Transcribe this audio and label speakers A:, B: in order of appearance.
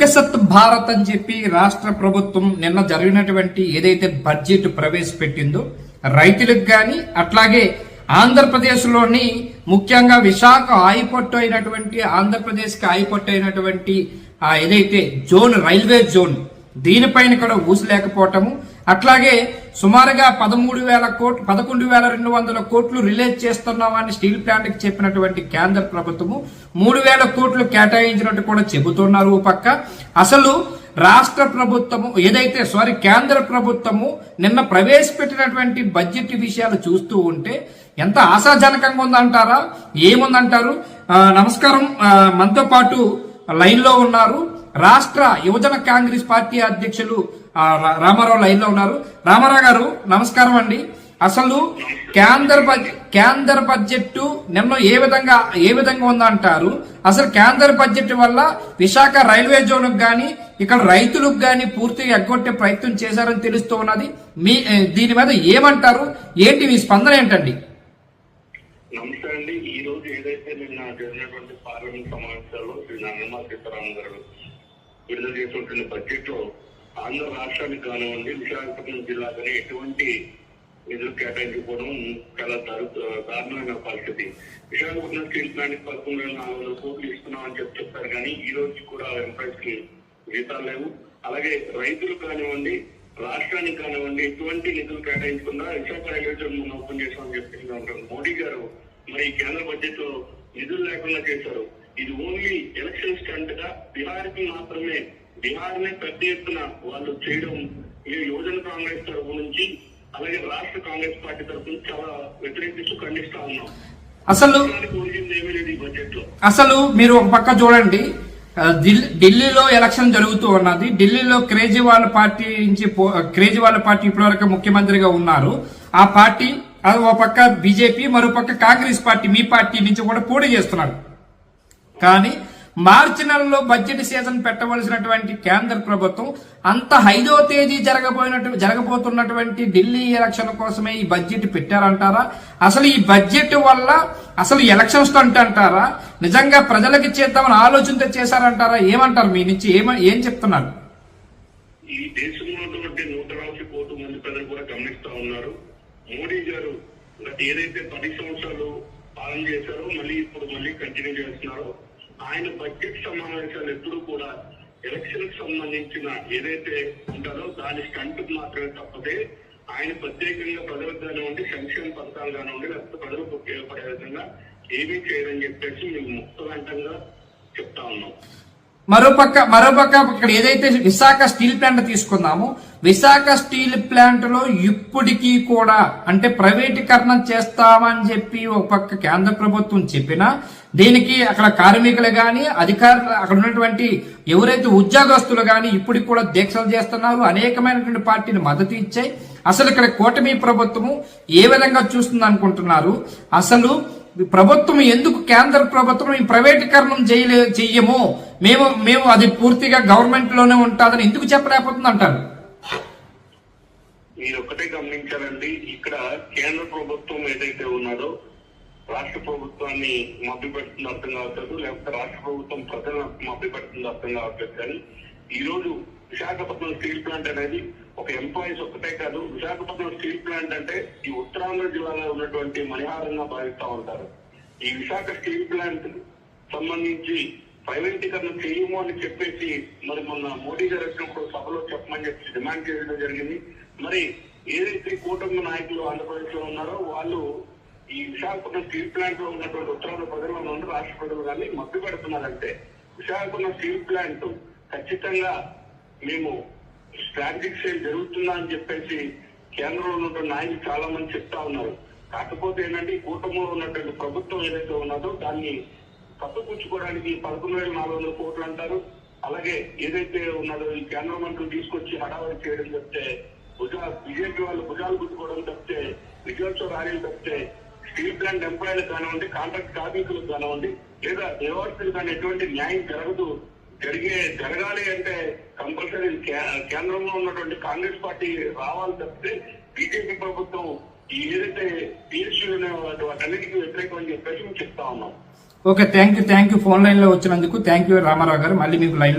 A: వికసత్ భారత్ అని చెప్పి రాష్ట్ర ప్రభుత్వం నిన్న జరిగినటువంటి ఏదైతే బడ్జెట్ ప్రవేశపెట్టిందో రైతులకు కానీ అట్లాగే ఆంధ్రప్రదేశ్లోని ముఖ్యంగా విశాఖ ఆయిపట్టు అయినటువంటి ఆంధ్రప్రదేశ్కి ఆయిపట్టు అయినటువంటి ఏదైతే జోన్ రైల్వే జోన్ దీనిపైన కూడా ఊసలేకపోవటము అట్లాగే సుమారుగా పదమూడు వేల కోట్లు పదకొండు వేల రెండు వందల కోట్లు రిలీజ్ చేస్తున్నామని స్టీల్ ప్లాంట్కి చెప్పినటువంటి కేంద్ర ప్రభుత్వము మూడు వేల కోట్లు కేటాయించినట్టు కూడా చెబుతున్నారు ఓ పక్క. అసలు రాష్ట్ర ప్రభుత్వము ఏదైతే సారీ కేంద్ర ప్రభుత్వము నిన్న ప్రవేశపెట్టినటువంటి బడ్జెట్ విషయాలు చూస్తూ ఉంటే ఎంత ఆశాజనకంగా ఉందంటారా? ఏముందంటారు? నమస్కారం మనతో పాటు లైన్లో ఉన్నారు. రాష్ట్ర యువజన కాంగ్రెస్ పార్టీ అధ్యక్షులు రా- రామారావు లైన్లో ఉన్నారు. రామారావు గారు నమస్కారం అండి. అసలు కేంద్ర బడ్జెట్ కేంద్ర బడ్జెట్ నిన్న ఏ విధంగా ఏ విధంగా ఉందంటారు? అసలు కేంద్ర బడ్జెట్ వల్ల విశాఖ రైల్వే జోన్ గాని ఇక్కడ రైతులకు గాని పూర్తిగా ఎగ్గొట్టే ప్రయత్నం చేశారని తెలుస్తూ ఉన్నది. మీ దీని మీద ఏమంటారు? ఏంటి మీ స్పందన ఏంటండి?
B: నమస్తే అండి. ఈ రోజు ఏదైతే నిన్న జరిగినటువంటి పార్లమెంట్ సమావేశాల్లో శ్రీ నిర్మలా సీతారామన్ గారు విడుదల చేసినటువంటి బడ్జెట్లో ఆంధ్ర రాష్ట్రానికి కానివ్వండి విశాఖపట్నం జిల్లా కానీ ఎటువంటి నిధులు కేటాయించుకోవడం చాలా దారు- దారుణమైన పరిస్థితి. విశాఖపట్నం స్టీల్ ప్లాంట్ పదకొండు వేల నాలుగు వందల కోట్లు ఇస్తున్నామని చెప్పి చెప్తారు కానీ ఈ రోజు కూడా ఎంప్లాయీస్కి జీతాలు లేవు. అలాగే రైతులు కానివ్వండి రాష్ట్రానికి కానివ్వండి ఎటువంటి నిధులు కేటాయించకుండా విశాఖ రైల్వే జోన్ ఓపెన్ చేస్తామని చెప్పి ఉంటారు మోడీ గారు మరి ఈ కేంద్ర బడ్జెట్లో నిధులు లేకుండా చేశారు. ఇది ఓన్లీ ఎలక్షన్ స్టంట్గా బీహార్కి మాత్రమే బీహార్ నే పెద్ద ఎత్తున వాళ్ళు చేయడం ఈ యువజన కాంగ్రెస్ తరపు నుంచి అలాగే రాష్ట్ర కాంగ్రెస్ పార్టీ తరపు నుంచి చాలా వ్యతిరేకిస్తూ ఖండిస్తా ఉన్నాం.
A: అసలు అసలు మీరు ఒక పక్క చూడండి ఢిల్లీలో ఎలక్షన్ జరుగుతూ ఉన్నది ఢిల్లీలో కేజ్రీవాల్ పార్టీ నుంచి కేజ్రీవాల్ పార్టీ ఇప్పటివరకు ముఖ్యమంత్రిగా ఉన్నారు. ఆ పార్టీ అది ఒక పక్క బీజేపీ మరో పక్క కాంగ్రెస్ పార్టీ మీ పార్టీ నుంచి కూడా పోటీ చేస్తున్నారు. కానీ మార్చి నెలలో బడ్జెట్ సీజన్ పెట్టవలసినటువంటి కేంద్ర ప్రభుత్వం అంత ఐదో తేదీ జరగబోయినట్టు జరగబోతున్నటువంటి ఢిల్లీ ఎలక్షన్ కోసమే ఈ బడ్జెట్ పెట్టారంటారా? అసలు ఈ బడ్జెట్ వల్ల అసలు ఎలక్షన్స్ అంటారా? నిజంగా ప్రజలకి చేద్దామని ఆలోచనతో చేశారంటారా? ఏమంటారు మీ నుంచి? ఏమ ఏం చెప్తున్నారు?
B: ఈ దేశంలో నూట కోట్ల మంది ప్రజలు కూడా గమనిస్తా ఉన్నారు. మోడీ గారు ఏదైతే పది సంవత్సరాలు పాలన చేశారో మళ్ళీ ఇప్పుడు మళ్ళీ కంటిన్యూ చేస్తున్నారో ఆయన బడ్జెట్ సమావేశాలు ఎప్పుడు కూడా ఎలక్షన్కి సంబంధించిన ఏదైతే ఉంటుందో దాని స్టంట్ మాత్రమే తప్పదే. ఆయన ప్రత్యేకంగా ప్రజలకు కానివ్వండి సంక్షేమ పథకాలు కానివ్వండి లేకపోతే ప్రజలకు ఉపయోగపడే విధంగా ఏమీ చేయరని చెప్పేసి మేము ముక్తవంతంగా చెప్తా ఉన్నాం.
A: మరోపక్క మరోపక్క ఇక్కడ ఏదైతే విశాఖ స్టీల్ ప్లాంట్ తీసుకుందామో విశాఖ స్టీల్ ప్లాంట్లో ఇప్పటికీ కూడా అంటే ప్రైవేటీకరణ చేస్తామని చెప్పి ఒక పక్క కేంద్ర ప్రభుత్వం చెప్పినా దీనికి అక్కడ కార్మికులు గాని అధికారులు అక్కడ ఉన్నటువంటి ఎవరైతే ఉద్యోగస్తులు గాని ఇప్పటికి కూడా దీక్షలు చేస్తున్నారు. అనేకమైనటువంటి పార్టీలు మద్దతు ఇచ్చాయి. అసలు ఇక్కడ కూటమి ప్రభుత్వము ఏ విధంగా చూస్తుంది అనుకుంటున్నారు? అసలు ప్రభుత్వం ఎందుకు కేంద్ర ప్రభుత్వం ఈ ప్రైవేటీకరణం చేయలే చెయ్యము? మేము మేము అది పూర్తిగా గవర్నమెంట్లోనే ఉంటుందని ఎందుకు చెప్పలేకపోతుంది అంటారు
B: మీరు ఒకటే గమనించాలండి ఇక్కడ కేంద్ర ప్రభుత్వం ఏదైతే ఉన్నదో రాష్ట్ర ప్రభుత్వాన్ని మభ్య పెడుతుంది అర్థం కావట్లేదు లేకపోతే రాష్ట్ర ప్రభుత్వం ప్రజలను మభ్య పెడుతుంది అర్థం కావట్లేదు. కానీ ఈ రోజు విశాఖపట్నం స్టీల్ ప్లాంట్ అనేది ఒక ఎంప్లాయీస్ ఒక్కటే కాదు విశాఖపట్నం స్టీల్ ప్లాంట్ అంటే ఈ ఉత్తరాంధ్ర జిల్లాలో ఉన్నటువంటి మణిహారంగా భావిస్తూ ఉంటారు. ఈ విశాఖ స్టీల్ ప్లాంట్ సంబంధించి ప్రైవేటీకరణ చేయము అని చెప్పేసి మరి మొన్న మోడీ గారు వచ్చినప్పుడు సభలో చెప్పమని చెప్పి డిమాండ్ చేయడం జరిగింది. మరి ఏదైతే కూటమి నాయకులు ఆంధ్రప్రదేశ్లో ఉన్నారో వాళ్ళు ఈ విశాఖపట్నం స్టీల్ ప్లాంట్లో ఉన్నటువంటి ఉత్తరాంధ్ర ప్రజలు నుండి రాష్ట్ర ప్రజలు కానీ మభ్య పెడుతున్నారంటే విశాఖపట్నం స్టీల్ ప్లాంట్ ఖచ్చితంగా మేము స్ట్రాటజిక్ సేల్ జరుగుతుందా అని చెప్పేసి కేంద్రంలో ఉన్నటువంటి నాయకులు చాలా మంది చెప్తా ఉన్నారు. కాకపోతే ఏంటంటే ఈ కూటమిలో ఉన్నటువంటి ప్రభుత్వం ఏదైతే ఉన్నదో దాన్ని కప్పుపుచ్చుకోవడానికి పదకొండు వేల నాలుగు వందల కోట్లు అంటారు. అలాగే ఏదైతే ఉన్నదో ఈ కేంద్ర మంత్రులు తీసుకొచ్చి హడావడి చేయడం చెప్తే భుజా బీజేపీ వాళ్ళు భుజాలు గుద్దుకోవడం తప్పితే విజయోత్సవ ర్యాలీలు తప్పితే స్టీల్ ప్లాంట్ ఎంప్లాయీలకు కానివ్వండి కాంట్రాక్ట్ కార్మికులకు కానివ్వండి లేదా దేవార్థులు కానీ ఎటువంటి న్యాయం జరగదు జరిగే జరగాలి అంటే కంపల్సరీ కేంద్రంలో ఉన్నటువంటి కాంగ్రెస్ పార్టీ రావాలి తప్పితే బీజేపీ ప్రభుత్వం ఏదైతే పిఎస్సీ వాటన్నిటికీ వ్యతిరేకమని చెప్పేసి మేము చెప్తా ఉన్నాం.
A: Okay thank you thank you phone లైన్లో వచ్చినందుకు థ్యాంక్ యూ రామారావు గారు. మళ్ళీ మీకు లైన్